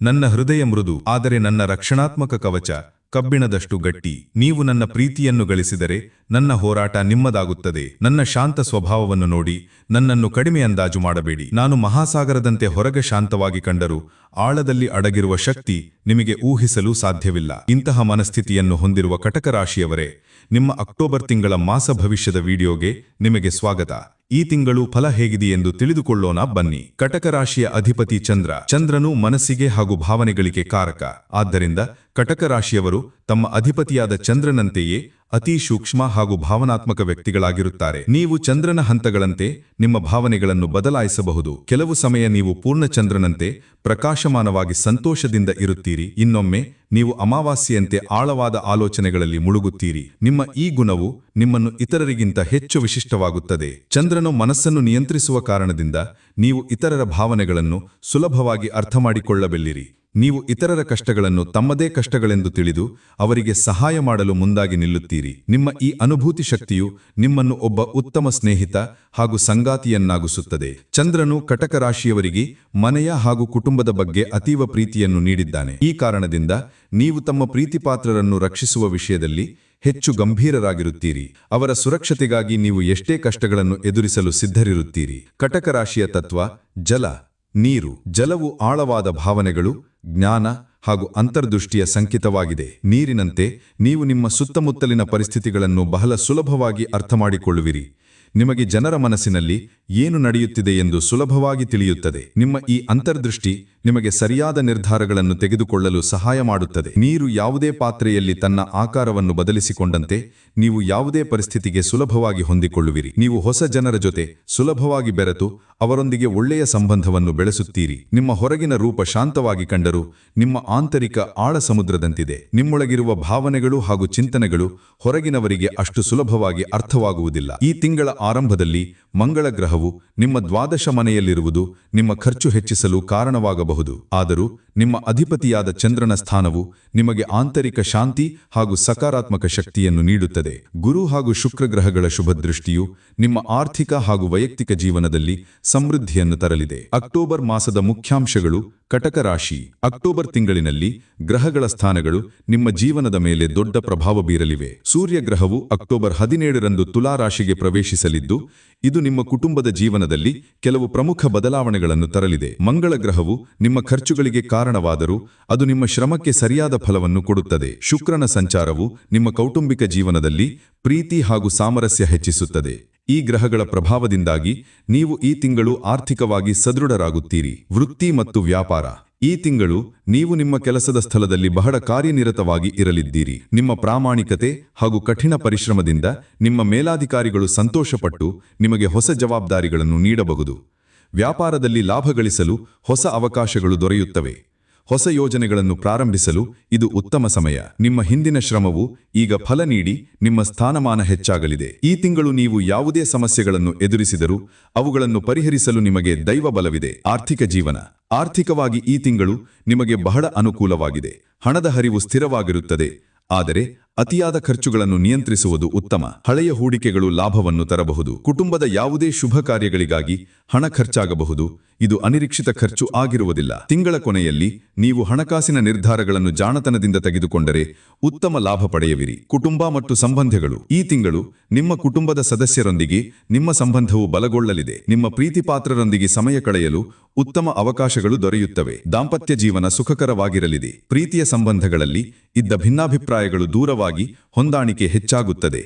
ನನ್ನ ಹೃದಯ ಮೃದು, ಆದರೆ ನನ್ನ ರಕ್ಷಣಾತ್ಮಕ ಕವಚ ಕಬ್ಬಿಣದಷ್ಟು ಗಟ್ಟಿ. ನೀವು ನನ್ನ ಪ್ರೀತಿಯನ್ನು ಗಳಿಸಿದರೆ ನನ್ನ ಹೋರಾಟ ನಿಮ್ಮದಾಗುತ್ತದೆ. ನನ್ನ ಶಾಂತ ಸ್ವಭಾವವನ್ನು ನೋಡಿ ನನ್ನನ್ನು ಕಡಿಮೆ ಅಂದಾಜು ಮಾಡಬೇಡಿ. ನಾನು ಮಹಾಸಾಗರದಂತೆ ಹೊರಗೆ ಶಾಂತವಾಗಿ ಕಂಡರೂ ಆಳದಲ್ಲಿ ಅಡಗಿರುವ ಶಕ್ತಿ ನಿಮಗೆ ಊಹಿಸಲು ಸಾಧ್ಯವಿಲ್ಲ. ಇಂತಹ ಮನಸ್ಥಿತಿಯನ್ನು ಹೊಂದಿರುವ ಕಟಕ ರಾಶಿಯವರೇ ನಿಮ್ಮ ಅಕ್ಟೋಬರ್ ತಿಂಗಳ ಮಾಸ ಭವಿಷ್ಯದ ವಿಡಿಯೋಗೆ ನಿಮಗೆ ಸ್ವಾಗತ. ಈ ತಿಂಗಳು ಫಲ ಹೇಗಿದೆ ಎಂದು ತಿಳಿದುಕೊಳ್ಳೋಣ, ಬನ್ನಿ. ಕಟಕ ರಾಶಿಯ ಅಧಿಪತಿ ಚಂದ್ರ. ಚಂದ್ರನು ಮನಸ್ಸಿಗೆ ಹಾಗೂ ಭಾವನೆಗಳಿಗೆ ಕಾರಕ. ಆದ್ದರಿಂದ ಕಟಕ ರಾಶಿಯವರು ತಮ್ಮ ಅಧಿಪತಿಯಾದ ಚಂದ್ರನಂತೆಯೇ ಅತಿ ಸೂಕ್ಷ್ಮ ಹಾಗೂ ಭಾವನಾತ್ಮಕ ವ್ಯಕ್ತಿಗಳಾಗಿರುತ್ತಾರೆ. ನೀವು ಚಂದ್ರನ ಹಂತಗಳಂತೆ ನಿಮ್ಮ ಭಾವನೆಗಳನ್ನು ಬದಲಾಯಿಸಬಹುದು. ಕೆಲವು ಸಮಯ ನೀವು ಪೂರ್ಣ ಚಂದ್ರನಂತೆ ಪ್ರಕಾಶಮಾನವಾಗಿ ಸಂತೋಷದಿಂದ ಇರುತ್ತೀರಿ. ಇನ್ನೊಮ್ಮೆ ನೀವು ಅಮಾವಾಸ್ಯೆಯಂತೆ ಆಳವಾದ ಆಲೋಚನೆಗಳಲ್ಲಿ ಮುಳುಗುತ್ತೀರಿ. ನಿಮ್ಮ ಈ ಗುಣವು ನಿಮ್ಮನ್ನು ಇತರರಿಗಿಂತ ಹೆಚ್ಚು ವಿಶಿಷ್ಟವಾಗುತ್ತದೆ. ಚಂದ್ರನು ಮನಸ್ಸನ್ನು ನಿಯಂತ್ರಿಸುವ ಕಾರಣದಿಂದ ನೀವು ಇತರರ ಭಾವನೆಗಳನ್ನು ಸುಲಭವಾಗಿ ಅರ್ಥಮಾಡಿಕೊಳ್ಳಬಲ್ಲಿರಿ. ನೀವು ಇತರರ ಕಷ್ಟಗಳನ್ನು ತಮ್ಮದೇ ಕಷ್ಟಗಳೆಂದು ತಿಳಿದು ಅವರಿಗೆ ಸಹಾಯ ಮಾಡಲು ಮುಂದಾಗಿ ನಿಲ್ಲುತ್ತೀರಿ. ನಿಮ್ಮ ಈ ಅನುಭೂತಿ ಶಕ್ತಿಯು ನಿಮ್ಮನ್ನು ಒಬ್ಬ ಉತ್ತಮ ಸ್ನೇಹಿತ ಹಾಗೂ ಸಂಗಾತಿಯನ್ನಾಗಿಸುತ್ತದೆ. ಚಂದ್ರನು ಕಟಕ ರಾಶಿಯವರಿಗೆ ಮನೆಯ ಹಾಗೂ ಕುಟುಂಬದ ಬಗ್ಗೆ ಅತೀವ ಪ್ರೀತಿಯನ್ನು ನೀಡಿದ್ದಾನೆ. ಈ ಕಾರಣದಿಂದ ನೀವು ತಮ್ಮ ಪ್ರೀತಿಪಾತ್ರರನ್ನು ರಕ್ಷಿಸುವ ವಿಷಯದಲ್ಲಿ ಹೆಚ್ಚು ಗಂಭೀರರಾಗಿರುತ್ತೀರಿ. ಅವರ ಸುರಕ್ಷತೆಗಾಗಿ ನೀವು ಎಷ್ಟೇ ಕಷ್ಟಗಳನ್ನು ಎದುರಿಸಲು ಸಿದ್ಧರಿರುತ್ತೀರಿ. ಕಟಕ ರಾಶಿಯ ತತ್ವ ಜಲ. ನೀರು ಜಲವು ಆಳವಾದ ಭಾವನೆಗಳು, ಜ್ಞಾನ ಹಾಗೂ ಅಂತರ್ದೃಷ್ಟಿಯ ಸಂಕೇತವಾಗಿದೆ. ನೀರಿನಂತೆ ನೀವು ನಿಮ್ಮ ಸುತ್ತಮುತ್ತಲಿನ ಪರಿಸ್ಥಿತಿಗಳನ್ನು ಬಹಳ ಸುಲಭವಾಗಿ ಅರ್ಥಮಾಡಿಕೊಳ್ಳುವಿರಿ. ನಿಮಗೆ ಜನರ ಮನಸ್ಸಿನಲ್ಲಿ ಏನು ನಡೆಯುತ್ತಿದೆ ಎಂದು ಸುಲಭವಾಗಿ ತಿಳಿಯುತ್ತದೆ. ನಿಮ್ಮ ಈ ಅಂತರ್ದೃಷ್ಟಿ ನಿಮಗೆ ಸರಿಯಾದ ನಿರ್ಧಾರಗಳನ್ನು ತೆಗೆದುಕೊಳ್ಳಲು ಸಹಾಯ ಮಾಡುತ್ತದೆ. ನೀರು ಯಾವುದೇ ಪಾತ್ರೆಯಲ್ಲಿ ತನ್ನ ಆಕಾರವನ್ನು ಬದಲಿಸಿಕೊಂಡಂತೆ ನೀವು ಯಾವುದೇ ಪರಿಸ್ಥಿತಿಗೆ ಸುಲಭವಾಗಿ ಹೊಂದಿಕೊಳ್ಳುವಿರಿ. ನೀವು ಹೊಸ ಜನರ ಜೊತೆ ಸುಲಭವಾಗಿ ಬೆರೆತು ಅವರೊಂದಿಗೆ ಒಳ್ಳೆಯ ಸಂಬಂಧವನ್ನು ಬೆಳೆಸುತ್ತೀರಿ. ನಿಮ್ಮ ಹೊರಗಿನ ರೂಪ ಶಾಂತವಾಗಿ ಕಂಡರೂ ನಿಮ್ಮ ಆಂತರಿಕ ಆಳ ಸಮುದ್ರದಂತಿದೆ. ನಿಮ್ಮೊಳಗಿರುವ ಭಾವನೆಗಳು ಹಾಗೂ ಚಿಂತನೆಗಳು ಹೊರಗಿನವರಿಗೆ ಅಷ್ಟು ಸುಲಭವಾಗಿ ಅರ್ಥವಾಗುವುದಿಲ್ಲ. ಈ ತಿಂಗಳ ಆರಂಭದಲ್ಲಿ ಮಂಗಳ ಗ್ರಹವು ನಿಮ್ಮ ದ್ವಾದಶ ಮನೆಯಲ್ಲಿರುವುದು ನಿಮ್ಮ ಖರ್ಚು ಹೆಚ್ಚಿಸಲು ಕಾರಣವಾಗಬಹುದು. ಆದರೂ ನಿಮ್ಮ ಅಧಿಪತಿಯಾದ ಚಂದ್ರನ ಸ್ಥಾನವು ನಿಮಗೆ ಆಂತರಿಕ ಶಾಂತಿ ಹಾಗೂ ಸಕಾರಾತ್ಮಕ ಶಕ್ತಿಯನ್ನು ನೀಡುತ್ತದೆ. ಗುರು ಹಾಗೂ ಶುಕ್ರ ಗ್ರಹಗಳ ಶುಭ ದೃಷ್ಟಿಯು ನಿಮ್ಮ ಆರ್ಥಿಕ ಹಾಗೂ ವೈಯಕ್ತಿಕ ಜೀವನದಲ್ಲಿ ಸಮೃದ್ಧಿಯನ್ನು ತರಲಿದೆ. ಅಕ್ಟೋಬರ್ ಮಾಸದ ಮುಖ್ಯಾಂಶಗಳು ಕಟಕ ರಾಶಿ, ಅಕ್ಟೋಬರ್ ತಿಂಗಳಿನಲ್ಲಿ ಗ್ರಹಗಳ ಸ್ಥಾನಗಳು ನಿಮ್ಮ ಜೀವನದ ಮೇಲೆ ದೊಡ್ಡ ಪ್ರಭಾವ ಬೀರಲಿವೆ. ಸೂರ್ಯ ಗ್ರಹವು ಅಕ್ಟೋಬರ್ ಹದಿನೇಳರಂದು ತುಲಾ ರಾಶಿಗೆ ಪ್ರವೇಶಿಸಲಿದ್ದು, ಇದು ನಿಮ್ಮ ಕುಟುಂಬದ ಜೀವನದಲ್ಲಿ ಕೆಲವು ಪ್ರಮುಖ ಬದಲಾವಣೆಗಳನ್ನು ತರಲಿದೆ. ಮಂಗಳ ಗ್ರಹವು ನಿಮ್ಮ ಖರ್ಚುಗಳಿಗೆ ಕಾರಣವಾದರೂ ಅದು ನಿಮ್ಮ ಶ್ರಮಕ್ಕೆ ಸರಿಯಾದ ಫಲವನ್ನು ಕೊಡುತ್ತದೆ. ಶುಕ್ರನ ಸಂಚಾರವು ನಿಮ್ಮ ಕೌಟುಂಬಿಕ ಜೀವನದಲ್ಲಿ ಪ್ರೀತಿ ಹಾಗೂ ಸಾಮರಸ್ಯ ಹೆಚ್ಚಿಸುತ್ತದೆ. ಈ ಗ್ರಹಗಳ ಪ್ರಭಾವದಿಂದಾಗಿ ನೀವು ಈ ತಿಂಗಳು ಆರ್ಥಿಕವಾಗಿ ಸದೃಢರಾಗುತ್ತೀರಿ. ವೃತ್ತಿ ಮತ್ತು ವ್ಯಾಪಾರ. ಈ ತಿಂಗಳು ನೀವು ನಿಮ್ಮ ಕೆಲಸದ ಸ್ಥಳದಲ್ಲಿ ಬಹಳ ಕಾರ್ಯನಿರತವಾಗಿ ಇರಲಿದ್ದೀರಿ. ನಿಮ್ಮ ಪ್ರಾಮಾಣಿಕತೆ ಹಾಗೂ ಕಠಿಣ ಪರಿಶ್ರಮದಿಂದ ನಿಮ್ಮ ಮೇಲಾಧಿಕಾರಿಗಳು ಸಂತೋಷಪಟ್ಟು ನಿಮಗೆ ಹೊಸ ಜವಾಬ್ದಾರಿಗಳನ್ನು ನೀಡಬಹುದು. ವ್ಯಾಪಾರದಲ್ಲಿ ಲಾಭ ಗಳಿಸಲು ಹೊಸ ಅವಕಾಶಗಳು ದೊರೆಯುತ್ತವೆ. ಹೊಸ ಯೋಜನೆಗಳನ್ನು ಪ್ರಾರಂಭಿಸಲು ಇದು ಉತ್ತಮ ಸಮಯ. ನಿಮ್ಮ ಹಿಂದಿನ ಶ್ರಮವು ಈಗ ಫಲ ನೀಡಿ ನಿಮ್ಮ ಸ್ಥಾನಮಾನ ಹೆಚ್ಚಾಗಲಿದೆ. ಈ ತಿಂಗಳು ನೀವು ಯಾವುದೇ ಸಮಸ್ಯೆಗಳನ್ನು ಎದುರಿಸಿದರೂ ಅವುಗಳನ್ನು ಪರಿಹರಿಸಲು ನಿಮಗೆ ದೈವ ಬಲವಿದೆ. ಆರ್ಥಿಕ ಜೀವನ. ಆರ್ಥಿಕವಾಗಿ ಈ ತಿಂಗಳು ನಿಮಗೆ ಬಹಳ ಅನುಕೂಲವಾಗಿದೆ. ಹಣದ ಹರಿವು ಸ್ಥಿರವಾಗಿರುತ್ತದೆ. ಆದರೆ ಅತಿಯಾದ ಖರ್ಚುಗಳನ್ನು ನಿಯಂತ್ರಿಸುವುದು ಉತ್ತಮ. ಹಳೆಯ ಹೂಡಿಕೆಗಳು ಲಾಭವನ್ನು ತರಬಹುದು. ಕುಟುಂಬದ ಯಾವುದೇ ಶುಭ ಕಾರ್ಯಗಳಿಗಾಗಿ ಹಣ ಖರ್ಚಾಗಬಹುದು. ಇದು ಅನಿರೀಕ್ಷಿತ ಖರ್ಚು ಆಗಿರುವುದಿಲ್ಲ. ತಿಂಗಳ ಕೊನೆಯಲ್ಲಿ ನೀವು ಹಣಕಾಸಿನ ನಿರ್ಧಾರಗಳನ್ನು ಜಾಣತನದಿಂದ ತೆಗೆದುಕೊಂಡರೆ ಉತ್ತಮ ಲಾಭ ಪಡೆಯುವಿರಿ. ಕುಟುಂಬ ಮತ್ತು ಸಂಬಂಧಗಳು. ಈ ತಿಂಗಳು ನಿಮ್ಮ ಕುಟುಂಬದ ಸದಸ್ಯರೊಂದಿಗೆ ನಿಮ್ಮ ಸಂಬಂಧವು ಬಲಗೊಳ್ಳಲಿದೆ. ನಿಮ್ಮ ಪ್ರೀತಿಪಾತ್ರರೊಂದಿಗೆ ಸಮಯ ಕಳೆಯಲು ಉತ್ತಮ ಅವಕಾಶಗಳು ದೊರೆಯುತ್ತವೆ. ದಾಂಪತ್ಯ ಜೀವನ ಸುಖಕರವಾಗಿರಲಿದೆ. ಪ್ರೀತಿಯ ಸಂಬಂಧಗಳಲ್ಲಿ ಇದ್ದ ಭಿನ್ನಾಭಿಪ್ರಾಯಗಳು ದೂರವಾಗಿ ಹೊಂದಾಣಿಕೆ ಹೆಚ್ಚಾಗುತ್ತದೆ.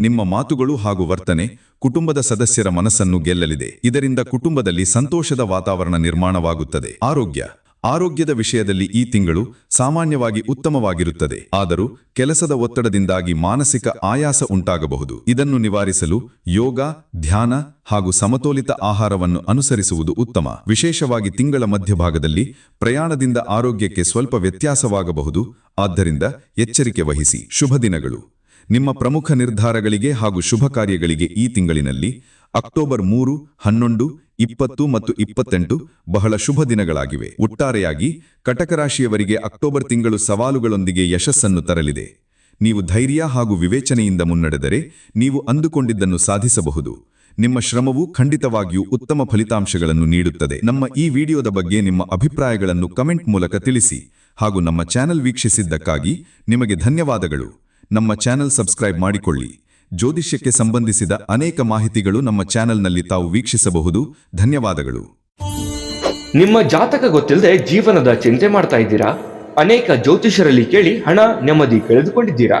ನಿಮ್ಮ ಮಾತುಗಳು ಹಾಗೂ ವರ್ತನೆ ಕುಟುಂಬದ ಸದಸ್ಯರ ಮನಸ್ಸನ್ನು ಗೆಲ್ಲಲಿದೆ. ಇದರಿಂದ ಕುಟುಂಬದಲ್ಲಿ ಸಂತೋಷದ ವಾತಾವರಣ ನಿರ್ಮಾಣವಾಗುತ್ತದೆ. ಆರೋಗ್ಯ. ಆರೋಗ್ಯದ ವಿಷಯದಲ್ಲಿ ಈ ತಿಂಗಳು ಸಾಮಾನ್ಯವಾಗಿ ಉತ್ತಮವಾಗಿರುತ್ತದೆ. ಆದರೂ ಕೆಲಸದ ಒತ್ತಡದಿಂದಾಗಿ ಮಾನಸಿಕ ಆಯಾಸ ಉಂಟಾಗಬಹುದು. ಇದನ್ನು ನಿವಾರಿಸಲು ಯೋಗ, ಧ್ಯಾನ ಹಾಗೂ ಸಮತೋಲಿತ ಆಹಾರವನ್ನು ಅನುಸರಿಸುವುದು ಉತ್ತಮ. ವಿಶೇಷವಾಗಿ ತಿಂಗಳ ಮಧ್ಯಭಾಗದಲ್ಲಿ ಪ್ರಯಾಣದಿಂದ ಆರೋಗ್ಯಕ್ಕೆ ಸ್ವಲ್ಪ ವ್ಯತ್ಯಾಸವಾಗಬಹುದು. ಆದ್ದರಿಂದ ಎಚ್ಚರಿಕೆ ವಹಿಸಿ. ಶುಭ ದಿನಗಳು. ನಿಮ್ಮ ಪ್ರಮುಖ ನಿರ್ಧಾರಗಳಿಗೆ ಹಾಗೂ ಶುಭ ಕಾರ್ಯಗಳಿಗೆ ಈ ತಿಂಗಳಿನಲ್ಲಿ ಅಕ್ಟೋಬರ್ ಮೂರು, ಹನ್ನೊಂದು ಇಪ್ಪತ್ತು ಮತ್ತು ಇಪ್ಪತ್ತೆಂಟು ಬಹಳ ಶುಭ ದಿನಗಳಾಗಿವೆ. ಒಟ್ಟಾರೆಯಾಗಿ ಕಟಕ ರಾಶಿಯವರಿಗೆ ಅಕ್ಟೋಬರ್ ತಿಂಗಳು ಸವಾಲುಗಳೊಂದಿಗೆ ಯಶಸ್ಸನ್ನು ತರಲಿದೆ. ನೀವು ಧೈರ್ಯ ಹಾಗೂ ವಿವೇಚನೆಯಿಂದ ಮುನ್ನಡೆದರೆ ನೀವು ಅಂದುಕೊಂಡಿದ್ದನ್ನು ಸಾಧಿಸಬಹುದು. ನಿಮ್ಮ ಶ್ರಮವು ಖಂಡಿತವಾಗಿಯೂ ಉತ್ತಮ ಫಲಿತಾಂಶಗಳನ್ನು ನೀಡುತ್ತದೆ. ನಮ್ಮ ಈ ವಿಡಿಯೋದ ಬಗ್ಗೆ ನಿಮ್ಮ ಅಭಿಪ್ರಾಯಗಳನ್ನು ಕಮೆಂಟ್ ಮೂಲಕ ತಿಳಿಸಿ ಹಾಗೂ ನಮ್ಮ ಚಾನೆಲ್ ವೀಕ್ಷಿಸಿದ್ದಕ್ಕಾಗಿ ನಿಮಗೆ ಧನ್ಯವಾದಗಳು. ನಮ್ಮ ಚಾನೆಲ್ ಸಬ್ಸ್ಕ್ರೈಬ್ ಮಾಡಿಕೊಳ್ಳಿ. ಜ್ಯೋತಿಷ್ಯಕ್ಕೆ ಸಂಬಂಧಿಸಿದ ಅನೇಕ ಮಾಹಿತಿಗಳು ನಮ್ಮ ಚಾನೆಲ್ನಲ್ಲಿ ತಾವು ವೀಕ್ಷಿಸಬಹುದು. ಧನ್ಯವಾದಗಳು. ನಿಮ್ಮ ಜಾತಕ ಗೊತ್ತಿಲ್ಲದೆ ಜೀವನದ ಚಿಂತೆ ಮಾಡ್ತಾ ಇದ್ದೀರಾ? ಅನೇಕ ಜ್ಯೋತಿಷರಲ್ಲಿ ಕೇಳಿ ಹಣ ನೆಮ್ಮದಿ ಕಳೆದುಕೊಂಡಿದ್ದೀರಾ?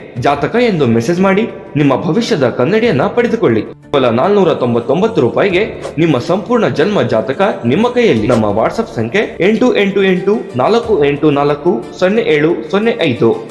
ಜಾತಕ ಎಂದು ಮೆಸೇಜ್ ಮಾಡಿ ನಿಮ್ಮ ಭವಿಷ್ಯದ ಕನ್ನಡಿಯನ್ನ ಪಡೆದುಕೊಳ್ಳಿ. ಕೇವಲ ನಾಲ್ನೂರ ತೊಂಬತ್ತೊಂಬತ್ತು ರೂಪಾಯಿಗೆ ನಿಮ್ಮ ಸಂಪೂರ್ಣ ಜನ್ಮ ಜಾತಕ ನಿಮ್ಮ ಕೈಯಲ್ಲಿ. ನಮ್ಮ ವಾಟ್ಸ್ಆಪ್ ಸಂಖ್ಯೆ ಎಂಟು ಎಂಟು ಎಂಟು ನಾಲ್ಕು ಎಂಟು ನಾಲ್ಕು ಸೊನ್ನೆ ಏಳು ಸೊನ್ನೆ ಐದು.